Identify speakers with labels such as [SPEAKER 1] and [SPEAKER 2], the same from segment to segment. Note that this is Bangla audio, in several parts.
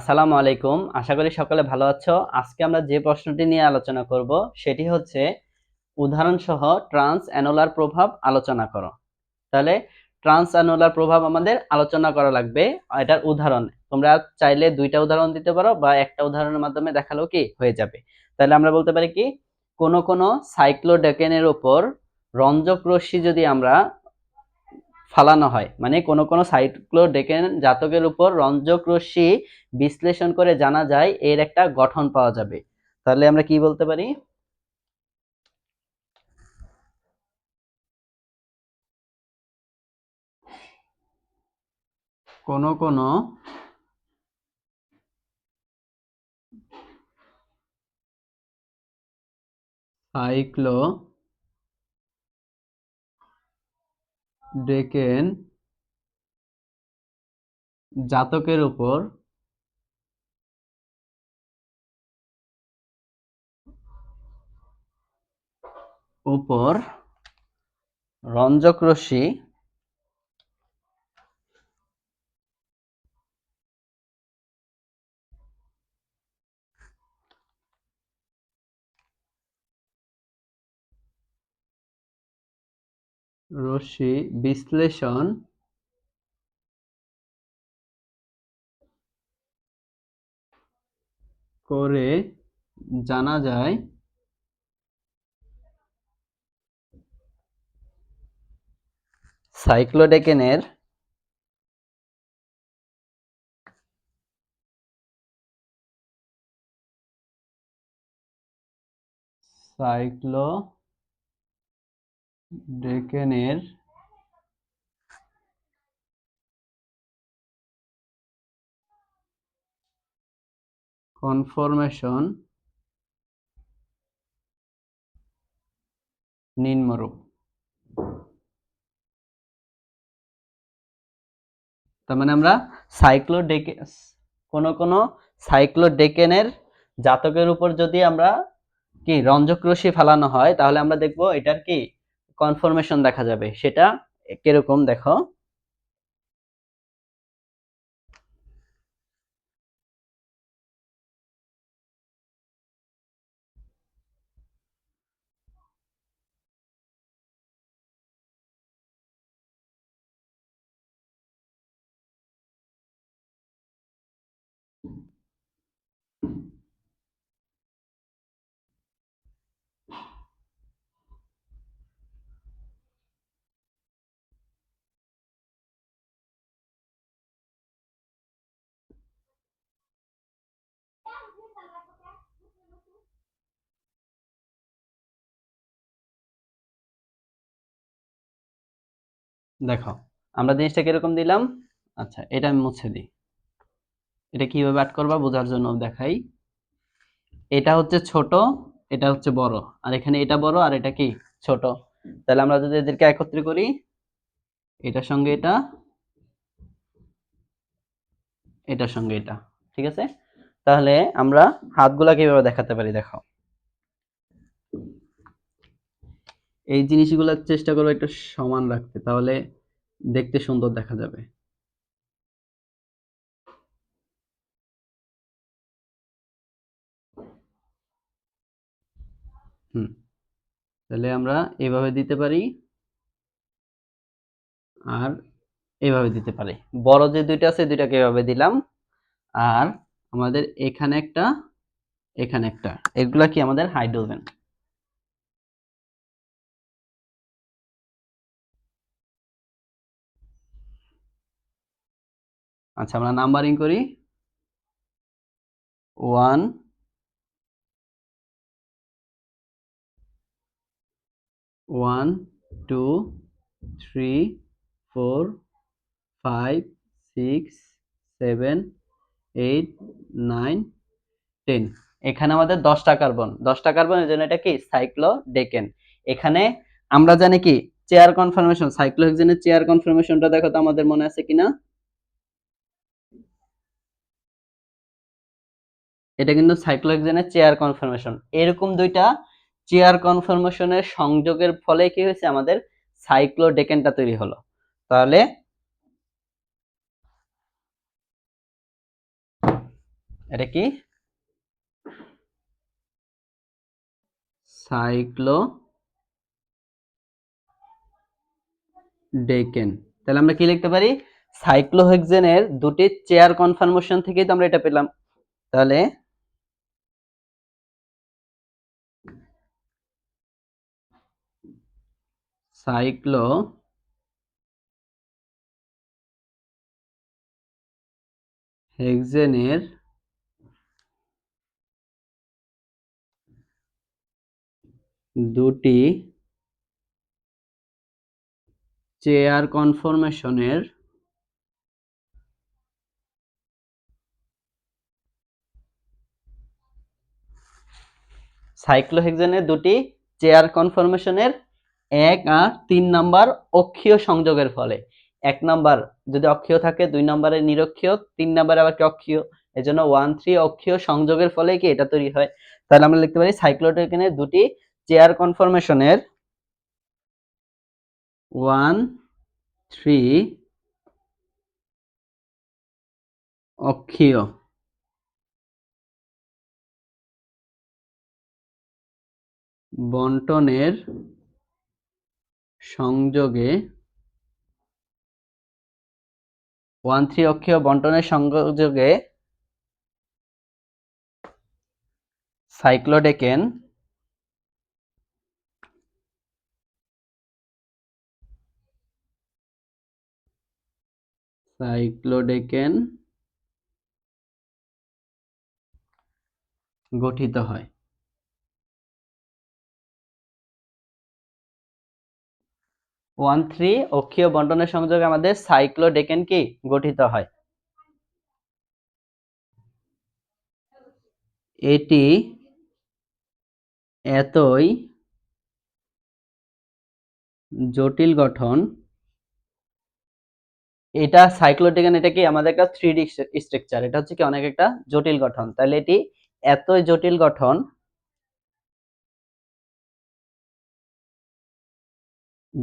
[SPEAKER 1] আসসালামু আলাইকুম আশা করি সকলে ভালো আছো আজকে আমরা যে প্রশ্নটি নিয়ে আলোচনা করব সেটি হচ্ছে উদাহরণসহ ট্রান্স অ্যানোলার প্রভাব আলোচনা করো তাহলে ট্রান্স অ্যানোলার প্রভাব আমাদের আলোচনা করা লাগবে এটার উদাহরণ তোমরা চাইলে দুইটা উদাহরণ দিতে পারো বা একটা উদাহরণের মাধ্যমে দেখালো কি হয়ে যাবে তাহলে আমরা বলতে পারি কি কোনো কোনো সাইক্লোডেকেনের ওপর রঞ্জক রশ্মি যদি আমরা ফালানো হয় মানে কোনো কোনো সাইক্লো ডেকেন জাতকের উপর রঞ্জক রশ্মি বিশ্লেষণ করে জানা যায় এর একটা গঠন পাওয়া যাবে তাহলে আমরা কি বলতে পারি কোনো কোনো সাইক্লো ডেকেন জাতকের উপর উপর রঞ্জক রশ্মি রশ্মি বিশ্লেষণ করে জানা যায় সাইক্লোডেকেনের সাইক্লো ডেকেনের কনফরমেশন নিম্নরূপ তার মানে আমরা ডেকে কোনো কোনো সাইক্লোডেকেনের জাতকের উপর যদি আমরা কি রঞ্জক রশ্মি ফেলানো হয় তাহলে আমরা দেখব এটার কি কনফার্মেশন দেখা যাবে সেটা কিরকম দেখো দেখো আমরা জিনিসটা কিরকম দিলাম আচ্ছা এটা আমি মুছে দিই এটা কিভাবে অ্যাড করবা বোঝার জন্য দেখাই এটা হচ্ছে ছোট এটা হচ্ছে বড় আর এখানে এটা বড় আর এটা কি ছোট তাহলে আমরা যদি এদেরকে একত্রে করি এটার সঙ্গে এটা এটার সঙ্গে এটা ঠিক আছে তাহলে আমরা হাতগুলা কিভাবে দেখাতে পারি দেখাও এই জিনিসগুলো চেষ্টা করবো একটু সমান রাখতে তাহলে দেখতে সুন্দর দেখা যাবে হুম তাহলে আমরা এভাবে দিতে পারি আর এভাবে দিতে পারি বড় যে দুইটা আছে দুইটাকে এভাবে দিলাম আর আমাদের এখানে একটা এখানে একটা এগুলা কি আমাদের হাইড্রোজেন আচ্ছা আমরা নাম্বারিং করি one one two three four five six seven eight nine ten এখানে আমাদের দশটা কার্বন দশটা কার্বনের জন্য এটা কি সাইক্লো ডেকেন এখানে আমরা জানি কি চেয়ার কনফার্মেশন সাইক্লোহেক্সেনের চেয়ার কনফার্মেশনটা দেখো তো আমাদের মনে আছে কিনা এটা কিন্তু সাইক্লোহেক্সেনের চেয়ার কনফার্মেশন এরকম দুইটা চেয়ার কনফার্মেশনের সংযোগের ফলে কি হয়েছে আমাদের সাইক্লোডেকেনটা তৈরি হলো তাহলে এটা কি সাইক্লো ডেকেন তাহলে আমরা কি লিখতে পারি সাইক্লোহেক্সেনের দুটি চেয়ার কনফার্মেশন থেকেই তো আমরা এটা পেলাম তাহলে সাইক্লো হেক্সেনের দুটি চেয়ার কনফরমেশনের সাইক্লোহেক্সেনের দুটি চেয়ার কনফরমেশনের এক আর তিন নাম্বার অক্ষীয় সংযোগের ফলে এক নাম্বার যদি অক্ষীয় থাকে দুই নাম্বারে নিরক্ষীয় তিন নাম্বারে আবার অক্ষীয় এই জন্য ওয়ান থ্রি অক্ষীয় সংযোগের ফলে কি এটা তৈরি হয় তাহলে আমরা লিখতে পারি সাইক্লোটেকেনের দুটি চেয়ার কনফরমেশনের ওয়ান থ্রি অক্ষীয় বন্টনের সংযোগে ওয়ান থ্রি অক্ষীয় বন্টনের সংযোগে সাইক্লোডেকেন সাইক্লোডেকেন গঠিত হয় ওয়ান থ্রি অক্ষীয় বন্টনের সংযোগে আমাদের সাইক্লোডেকেন কি গঠিত হয় এটি এতই জটিল গঠন এটা সাইক্লোডেকেন এটা কি আমাদের একটা থ্রি ডি স্ট্রাকচার এটা হচ্ছে কি অনেক একটা জটিল গঠন তাহলে এটি এতই জটিল গঠন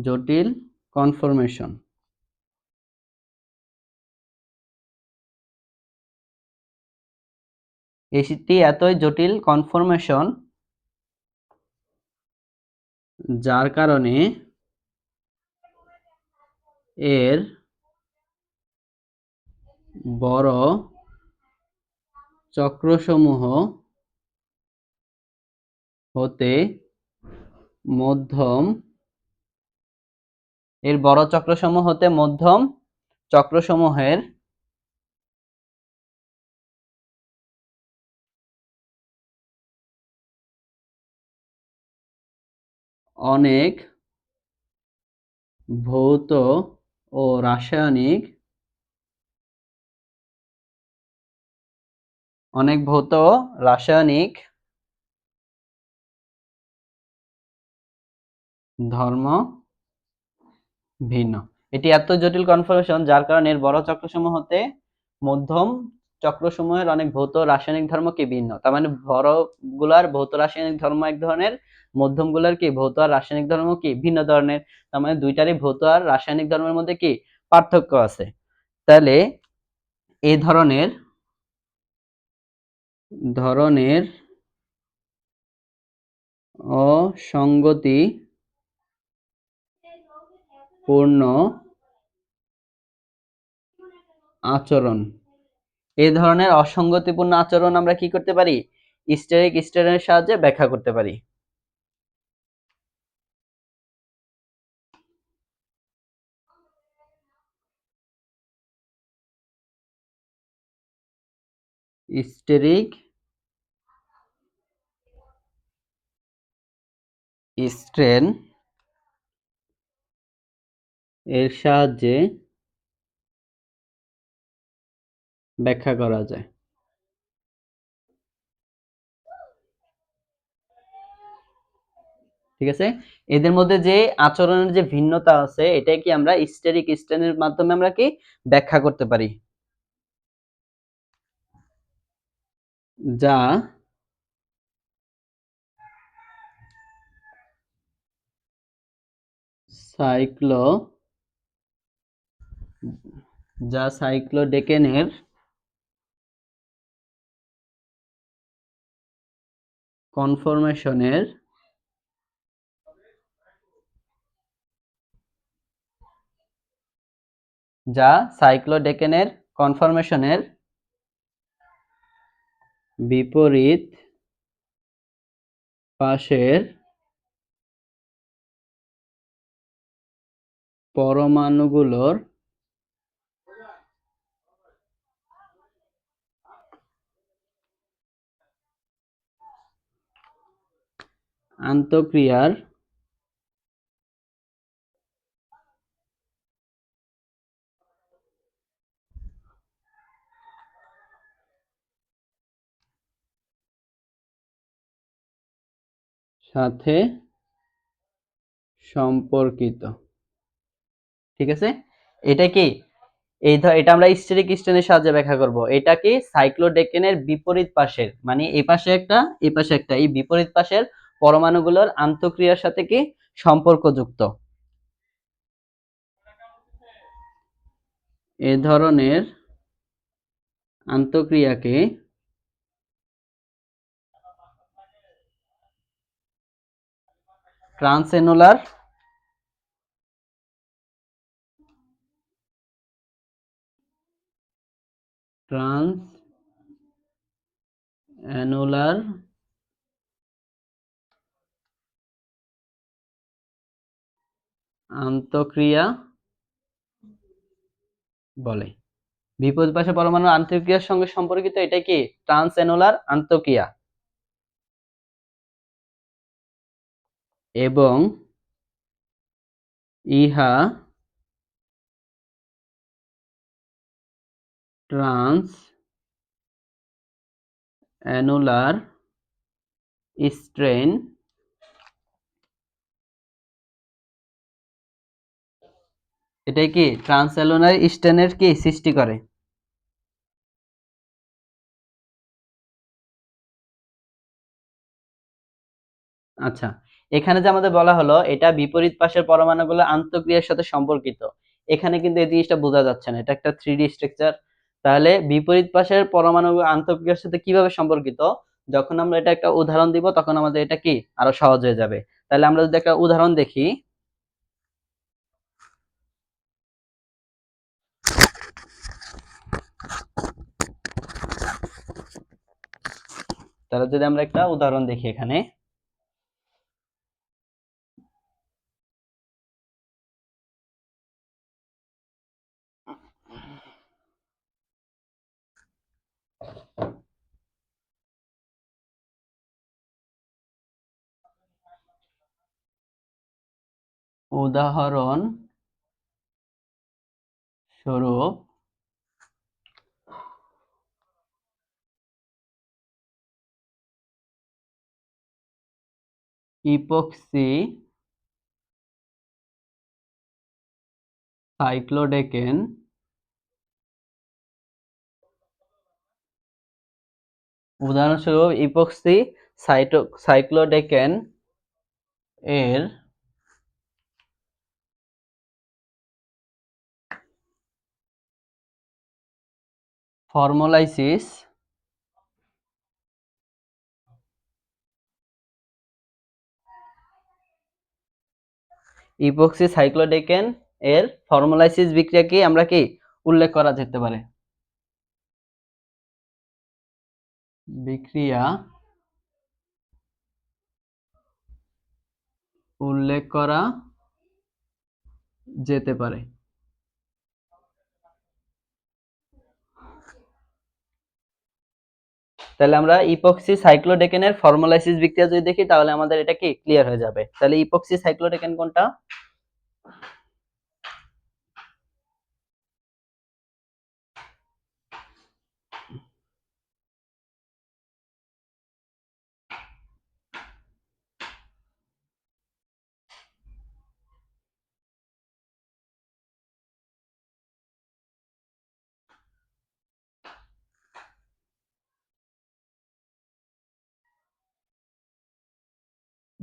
[SPEAKER 1] জটিল কনফরমেশন এটি এতই জটিল কনফরমেশন যার কারণে এর বড় চক্রসমূহ হতে মধ্যম এর বড় চক্রসমূহ হতে মধ্যম চক্রসমূহের অনেক ভৌত ও রাসায়নিক অনেক ভৌত রাসায়নিক ধর্ম ভিন্ন এটি এত জটিল কনফারেশন যার কারণে এর বড় চক্রসমূহতে মধ্যম চক্রসমূহের অনেক ভৌত রাসায়নিক ধর্মকে ভিন্ন তার মানে বড়গুলার ভৌত রাসায়নিক ধর্ম এক ধরনের মধ্যমগুলার কি ভৌত আর রাসায়নিক ধর্ম কি ভিন্ন ধরনের তার মানে দুইটারই ভৌত আর রাসায়নিক ধর্মের মধ্যে কি পার্থক্য আছে তাহলে এ ধরনের ধরনের অসঙ্গতি পূর্ণ আচরণ এ ধরনের অসঙ্গতিপূর্ণ আচরণ আমরা কি করতে পারি স্টেরিক স্টেরের সাহায্যে ব্যাখ্যা করতে পারি স্টেরিক স্ট্রেন এর সাহায্যে ব্যাখ্যা করা যায় ঠিক আছে এদের মধ্যে যে আচরণের যে ভিন্নতা আছে এটাই কি আমরা স্টেরিক স্ট্যান্ডের মাধ্যমে আমরা কি ব্যাখ্যা করতে পারি যা সাইক্লো যা সাইক্লোডেকেনের কনফরমেশনের যা সাইক্লোডেকেনের কনফরমেশনের বিপরীত পাশের পরমাণুগুলোর আন্তঃক্রিয়ার সাথে সম্পর্কিত ঠিক আছে এটা কি এই ধর এটা আমরা স্টেরিক স্টেনের সাহায্যে ব্যাখ্যা করব এটা কি সাইক্লোডেকেনের বিপরীত পাশের মানে এই পাশে একটা এই পাশে একটা এই বিপরীত পাশের পরমাণুগুলোর আন্তঃক্রিয়ার সাথে কি সম্পর্কযুক্ত এ ধরনের আন্তঃক্রিয়াকে ট্রান্সেনুলার ট্রান্স অ্যানুলার আন্তক্রিয়া বলে বিপদ পাশে পরমাণু আন্তঃক্রিয়ার সঙ্গে সম্পর্কিত এটা কি ট্রান্স এনোলার আন্তঃক্রিয়া এবং ইহা ট্রান্স অ্যানুলার স্ট্রেন্থ এটাই কি ট্রান্সঅ্যালোনারি স্টেনের কি সৃষ্টি করে আচ্ছা এখানে যে আমাদের বলা হলো এটা বিপরীত পাশের পরমাণুগুলো আন্তঃক্রিয়ার সাথে সম্পর্কিত এখানে কিন্তু এই জিনিসটা বোঝা যাচ্ছে না এটা একটা থ্রি স্ট্রাকচার তাহলে বিপরীত পাশের পরমাণু আন্তঃক্রিয়ার সাথে কিভাবে সম্পর্কিত যখন আমরা এটা একটা উদাহরণ দিব তখন আমাদের এটা কি আরো সহজ হয়ে যাবে তাহলে আমরা যদি একটা উদাহরণ দেখি তাহলে যদি আমরা একটা উদাহরণ দেখি এখানে উদাহরণ স্বরূপ ইপক্সি সাইক্লোডেকেন উদাহরণস্বরূপ ইপক্সি সাইক্লোডেকেন এর ফর্মোলাইসিস ইপক্সি সাইক্লোডেকেন এর ফর্মুলাইসিস বিক্রিয়াকে আমরা কি উল্লেখ করা যেতে পারে বিক্রিয়া উল্লেখ করা যেতে পারে তাহলে আমরা ইপক্সি সাইক্লোডেকেনের ফর্মুলাইসিস বিক্রিয়া যদি দেখি তাহলে আমাদের এটা কি ক্লিয়ার হয়ে যাবে তাহলে ইপক্সি সাইক্লোডেকেন কোনটা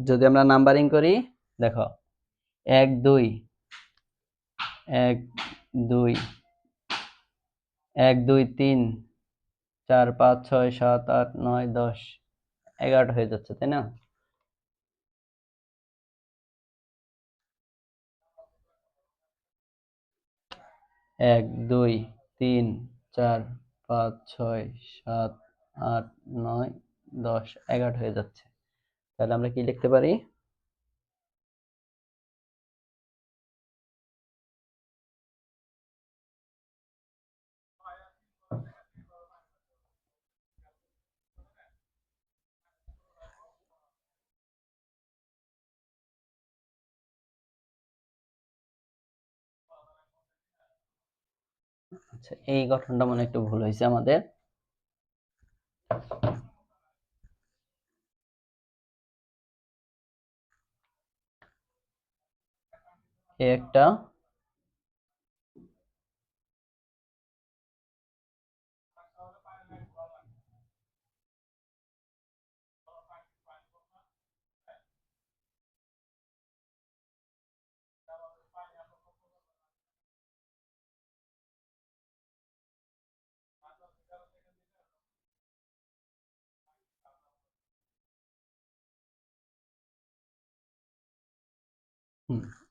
[SPEAKER 1] যদি আমরা নাম্বারিং করি দেখো এক দুই এক দুই এক দুই তিন চার পাঁচ ছয় সাত আট নয় দশ এগারোটা হয়ে যাচ্ছে তাই না এক দুই তিন চার পাঁচ ছয় সাত আট নয় দশ এগারো হয়ে যাচ্ছে তাহলে আমরা কি লিখতে পারি আচ্ছা এই গঠনটা মনে একটু ভুল হয়েছে আমাদের একটা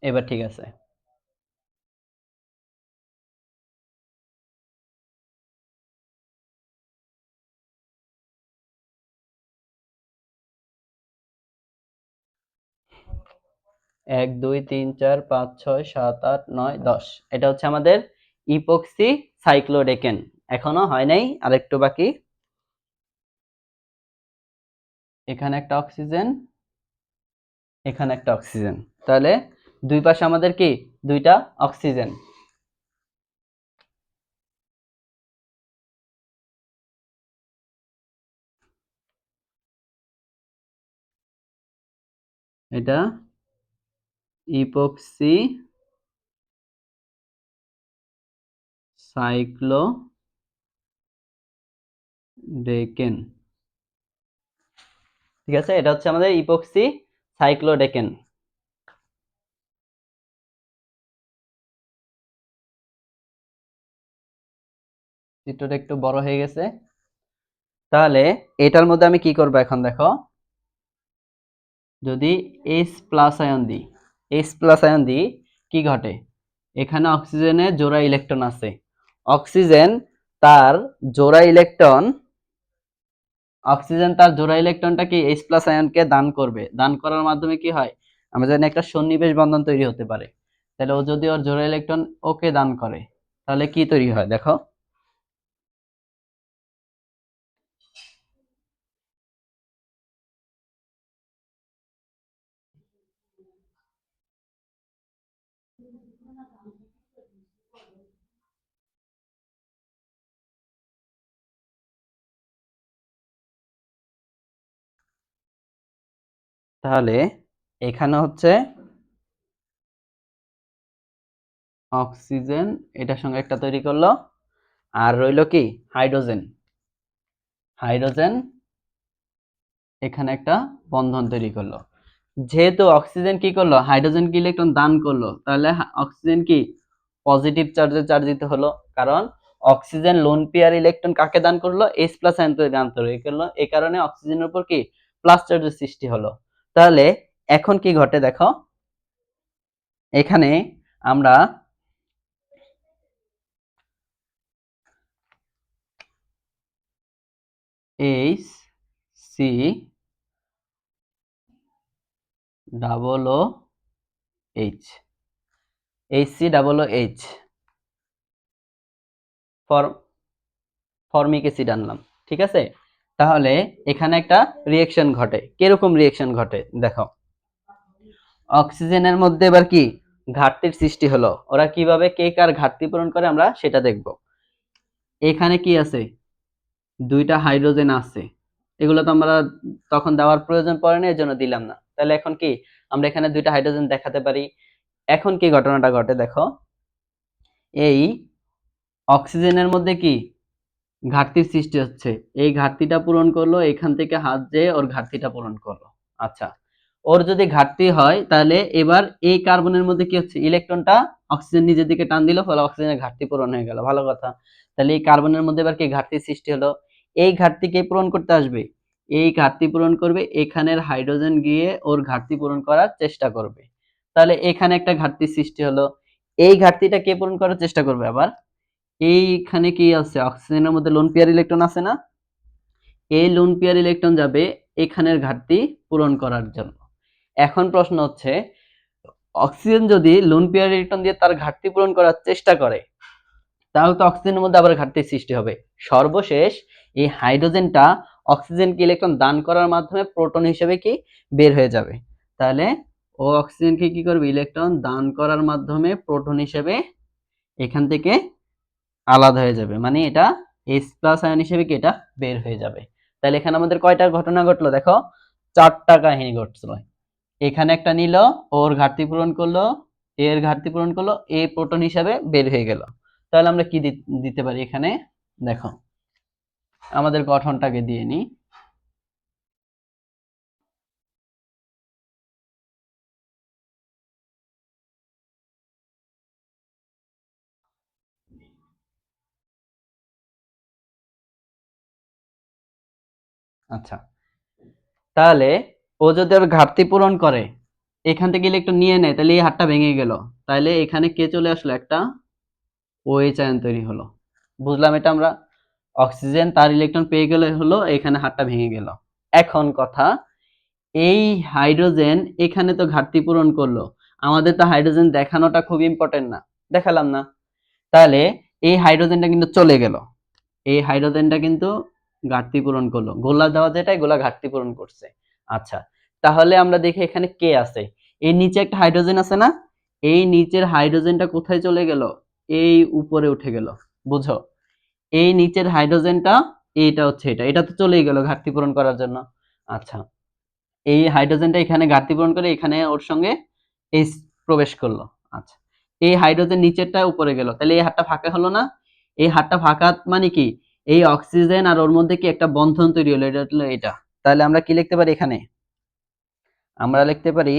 [SPEAKER 1] এবার ঠিক আছে এক দুই তিন চার পাঁচ ছয় সাত আট নয় দশ এটা হচ্ছে আমাদের ইপক্সি সাইক্লোডেকেন এখনো হয় নাই আরেকটু বাকি এখানে একটা অক্সিজেন এখানে একটা অক্সিজেন তাহলে দুই পাশে আমাদের কি দুইটা অক্সিজেন এটা ইপক্সি সাইক্লো ডেকেন ঠিক আছে এটা হচ্ছে আমাদের ইপক্সি সাইক্লোডেকেন চিত্রটা একটু বড় হয়ে গেছে তাহলে এটার মধ্যে আমি কি করব এখন দেখো যদি এইচ প্লাস আয়ন দিই এইচ প্লাস আয়ন দিই কি ঘটে এখানে অক্সিজেনে জোড়া ইলেকট্রন আছে অক্সিজেন তার জোড়া ইলেকট্রন অক্সিজেন তার জোড়া ইলেকট্রনটা কি এইচ প্লাস আয়নকে দান করবে দান করার মাধ্যমে কি হয় আমরা জানি একটা সন্নিবেশ বন্ধন তৈরি হতে পারে তাহলে ও যদি ওর জোড়া ইলেকট্রন ওকে দান করে তাহলে কি তৈরি হয় দেখো তাহলে এখানে হচ্ছে অক্সিজেন এটার সঙ্গে একটা তৈরি করলো আর রইল কি হাইড্রোজেন হাইড্রোজেন এখানে একটা বন্ধন তৈরি করলো যেহেতু অক্সিজেন কি করলো হাইড্রোজেন কি ইলেকট্রন দান করলো তাহলে অক্সিজেন কি পজিটিভ চার্জে চার্জিত হলো কারণ অক্সিজেন লোন পেয়ার ইলেকট্রন কাকে দান করলো এস প্লাস আয়ন দান তৈরি করলো এই কারণে অক্সিজেনের উপর কি প্লাস চার্জের সৃষ্টি হলো তাহলে এখন কি ঘটে দেখো এখানে আমরা H C double O H H C double O H formic acid আনলাম ঠিক আছে তাহলে এখানে একটা রিয়েকশন ঘটে কিরকম রিয়েকশন ঘটে দেখো অক্সিজেনের মধ্যে এবার কি ঘাটতির সৃষ্টি হলো ওরা কিভাবে কে কার ঘাটতি পূরণ করে আমরা সেটা দেখব এখানে কি আছে দুইটা হাইড্রোজেন আছে এগুলো তো আমরা তখন দেওয়ার প্রয়োজন পড়ে না এর জন্য দিলাম না তাহলে এখন কি আমরা এখানে দুইটা হাইড্রোজেন দেখাতে পারি এখন কি ঘটনাটা ঘটে দেখো এই অক্সিজেনের মধ্যে কি ঘাটতির সৃষ্টি হচ্ছে এই ঘাটতিটা পূরণ করলো এখান থেকে হাত যেয়ে ওর ঘাটতিটা পূরণ করলো আচ্ছা ওর যদি ঘাটতি হয় তাহলে এবার এই কার্বনের মধ্যে কি হচ্ছে ইলেকট্রনটা অক্সিজেন নিজের দিকে টান দিল ফলে অক্সিজেনের ঘাটতি পূরণ হয়ে গেল ভালো কথা তাহলে এই কার্বনের মধ্যে এবার কি ঘাটতি সৃষ্টি হলো এই ঘাটতি কে পূরণ করতে আসবে এই ঘাটতি পূরণ করবে এখানের হাইড্রোজেন গিয়ে ওর ঘাটতি পূরণ করার চেষ্টা করবে তাহলে এখানে একটা ঘাটতি সৃষ্টি হলো এই ঘাটতিটা কে পূরণ করার চেষ্টা করবে আবার এইখানে কি আছে অক্সিজেনের মধ্যে লোন পেয়ার ইলেকট্রন আছে না এই লোন পেয়ার ইলেকট্রন যাবে এখানের ঘাটতি পূরণ করার জন্য এখন প্রশ্ন হচ্ছে অক্সিজেন যদি লোন পেয়ার ইলেকট্রন দিয়ে তার ঘাটতি পূরণ করার চেষ্টা করে তাহলে তো অক্সিজেনের মধ্যে আবার ঘাটতির সৃষ্টি হবে সর্বশেষ এই হাইড্রোজেনটা অক্সিজেনকে ইলেকট্রন দান করার মাধ্যমে প্রোটন হিসেবে কি বের হয়ে যাবে তাহলে ও অক্সিজেনকে কি করবে ইলেকট্রন দান করার মাধ্যমে প্রোটন হিসেবে এখান থেকে আলাদা হয়ে যাবে মানে এটা এস প্লাস আয়ন হিসেবে কি এটা বের হয়ে যাবে তাহলে এখানে আমাদের কয়টা ঘটনা ঘটলো দেখো চারটা কাহিনী ঘটছিল এখানে একটা নিল ওর ঘাটতি পূরণ করলো এর ঘাটতি পূরণ করলো এ প্রোটন হিসাবে বের হয়ে গেল তাহলে আমরা কি দিতে পারি এখানে দেখো আমাদের গঠনটাকে দিয়ে নিই আচ্ছা তাহলে ও যদি ওর ঘাটতি পূরণ করে এখান থেকে একটু নিয়ে নেয় তাহলে এই হাতটা ভেঙে গেল তাহলে এখানে কে চলে আসলো একটা ওএইচ আয়ন তৈরি হলো বুঝলাম এটা আমরা অক্সিজেন তার ইলেকট্রন পেয়ে গেলে হলো এখানে হাতটা ভেঙে গেল এখন কথা এই হাইড্রোজেন এখানে তো ঘাটতি পূরণ করলো আমাদের তো হাইড্রোজেন দেখানোটা খুব ইম্পর্টেন্ট না দেখালাম না তাহলে এই হাইড্রোজেনটা কিন্তু চলে গেল এই হাইড্রোজেনটা কিন্তু ঘাটতি পূরণ করলো গোলা দেওয়া যেটাই গোলা ঘাটতি পূরণ করছে আচ্ছা তাহলে আমরা দেখি এখানে কে আছে এই নিচে একটা হাইড্রোজেন আছে না এই নিচের হাইড্রোজেনটা কোথায় চলে গেল এই উপরে উঠে গেল বুঝো এই নিচের হাইড্রোজেনটা এটা হচ্ছে এটা এটা তো চলেই গেল ঘাটতি পূরণ করার জন্য আচ্ছা এই হাইড্রোজেনটা এখানে ঘাটতি পূরণ করে এখানে ওর সঙ্গে এই প্রবেশ করলো আচ্ছা এই হাইড্রোজেন নিচেরটা উপরে গেল তাহলে এই হাতটা ফাঁকা হলো না এই হাতটা ফাঁকা মানে কি এই অক্সিজেন আর ওর মধ্যে কি একটা বন্ধন তৈরি হলো এটা হলো এটা তাহলে আমরা কি লিখতে পারি এখানে আমরা লিখতে পারি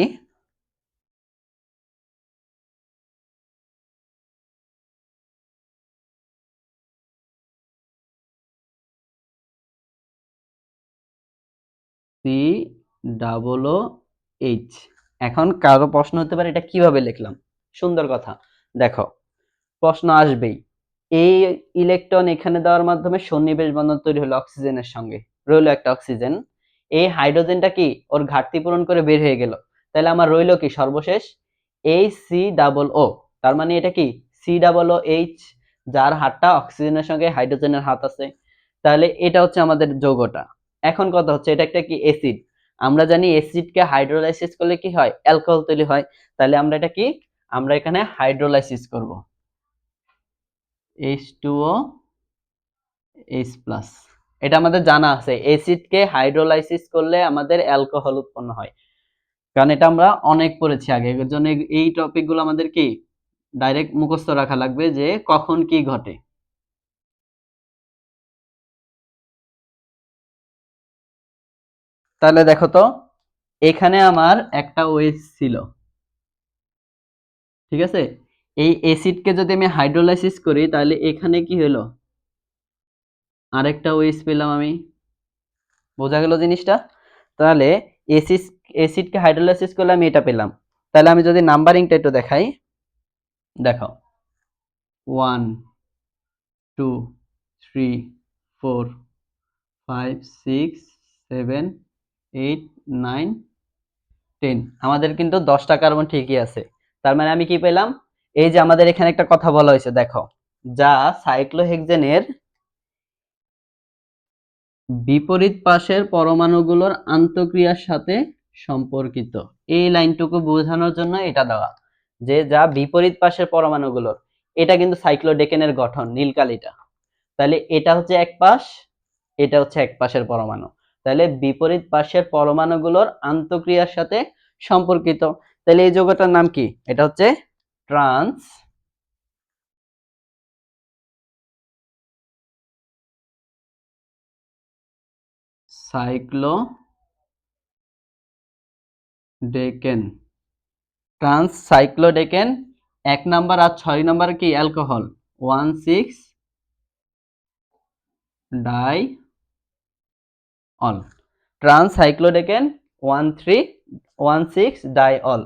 [SPEAKER 1] সি ডাবল ও এইচ এখন কারো প্রশ্ন হতে পারে এটা কিভাবে লিখলাম সুন্দর কথা দেখো প্রশ্ন আসবেই এই ইলেকট্রন এখানে দেওয়ার মাধ্যমে সন্নিবেশ বন্ধন তৈরি হলো অক্সিজেনের সঙ্গে রইলো একটা অক্সিজেন এই হাইড্রোজেনটা কি ওর ঘাটতি পূরণ করে বের হয়ে গেল তাহলে আমার রইলো কি সর্বশেষ এই সি ডাবল ও তার মানে এটা কি সি ডাবল ও এইচ যার হাতটা অক্সিজেনের সঙ্গে হাইড্রোজেনের হাত আছে তাহলে এটা হচ্ছে আমাদের যৌগটা এখন কথা হচ্ছে এটা একটা কি অ্যাসিড আমরা জানি অ্যাসিডকে হাইড্রোলাইসিস করলে কি হয় অ্যালকোহল তৈরি হয় তাহলে আমরা এটা কি আমরা এখানে হাইড্রোলাইসিস করবো H two O H plus এটা আমাদের জানা আছে অ্যাসিডকে হাইড্রোলাইসিস করলে আমাদের অ্যালকোহল উৎপন্ন হয় কারণ এটা আমরা অনেক পড়েছি আগে এর জন্য এই টপিকগুলো আমাদের কি ডাইরেক্ট মুখস্থ রাখা লাগবে যে কখন কি ঘটে তাহলে দেখো তো এখানে আমার একটা ওয়েস ছিল ঠিক আছে এই অ্যাসিডকে যদি আমি হাইড্রোলাইসিস করি তাহলে এখানে কি হলো আরেকটা ওয়েস পেলাম আমি বোঝা গেল জিনিসটা তাহলে এসিড অ্যাসিডকে হাইড্রোলাইসিস করলে আমি এটা পেলাম তাহলে আমি যদি নাম্বারিংটা একটু দেখাই দেখাও one two three four five six seven eight nine ten আমাদের কিন্তু দশটা কার্বন ঠিকই আছে তার মানে আমি কি পেলাম এই যে আমাদের এখানে একটা কথা বলা হয়েছে দেখো যা সাইক্লোহেক্সেনের বিপরীত পাশের পরমাণুগুলোর আন্তক্রিয়ার সাথে সম্পর্কিত এই লাইনটুকু বোঝানোর জন্য এটা দেওয়া যে যা বিপরীত পাশের পরমাণুগুলোর এটা কিন্তু সাইক্লোডেকেনের গঠন নীলকালিটা তাহলে এটা হচ্ছে এক পাশ এটা হচ্ছে এক পাশের পরমাণু তাহলে বিপরীত পাশের পরমাণুগুলোর আন্তক্রিয়ার সাথে সম্পর্কিত তাহলে এই যোগটার নাম কি এটা হচ্ছে trans cyclo decane trans cyclodecane এক নাম্বার আর ছয় নাম্বার কি alcohol one six die all trans cyclodecane one three one six die all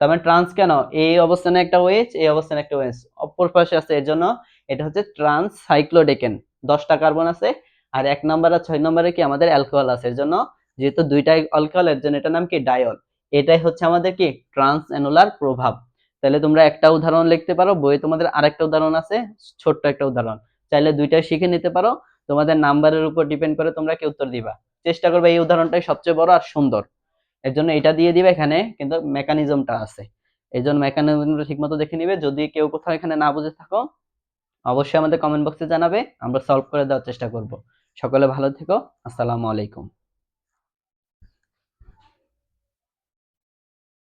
[SPEAKER 1] তার মানে ট্রান্স কেন এই অবস্থানে একটা ওয়েজ OH, এই অবস্থানে একটা ওয়েজ OH। অপর পাশে আছে এর জন্য এটা হচ্ছে ট্রান্স সাইক্লোডেকেন দশটা কার্বন আছে আর এক নম্বর আর ছয় নম্বরে কি আমাদের অ্যালকোহল আছে এর জন্য যেহেতু দুইটাই অ্যালকোহল এর জন্য এটা নাম কি ডায়ল এটাই হচ্ছে আমাদের কি ট্রান্স অ্যানুলার প্রভাব তাহলে তোমরা একটা উদাহরণ লিখতে পারো বইয়ে তোমাদের আরেকটা উদাহরণ আছে ছোট্ট একটা উদাহরণ চাইলে দুইটাই শিখে নিতে পারো তোমাদের নাম্বারের উপর ডিপেন্ড করে তোমরা কি উত্তর দিবা চেষ্টা করবে এই উদাহরণটাই সবচেয়ে বড় আর সুন্দর এর জন্য এটা দিয়ে দিবে এখানে কিন্তু মেকানিজমটা আছে এই জন্য মেকানিজমটা ঠিকমতো দেখে নিবে যদি কেউ কোথাও এখানে না বুঝে থাকো অবশ্যই আমাদের কমেন্ট বক্সে জানাবে আমরা সলভ করে দেওয়ার চেষ্টা করব সকলে ভালো থেকো আসসালামু আলাইকুম